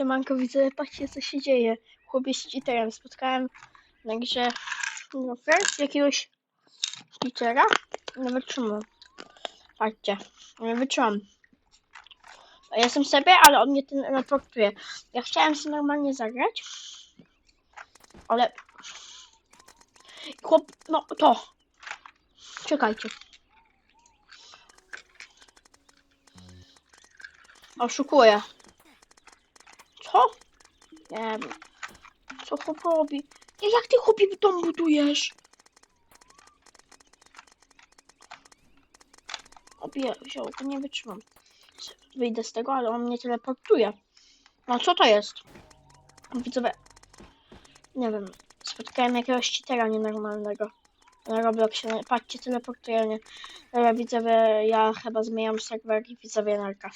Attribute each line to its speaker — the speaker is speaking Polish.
Speaker 1: Siemanko, widzę, patrzcie co się dzieje. Chłopiec z cheaterem. Spotkałem na grze no, first jakiegoś cheatera. Nie wytrzymam. Patrzcie, nie wytrzymam. Ja Jestem sobie, ale on mnie ten raportuje. Ja chciałem się normalnie zagrać, ale chłop, no to. Czekajcie. Oszukuję. Co? Nie wiem. Co chłop robi? Nie, jak ty chłopie dom budujesz? Obie, wziął, nie wytrzymam. Wyjdę z tego, ale on mnie teleportuje. No co to jest? Widzowie, nie wiem, spotkałem jakiegoś cheatera nienormalnego. Na Robloxie, patrzcie, teleportuje mnie. Dobra, widzowie, ja chyba zmieniam serwer i widzowie narka.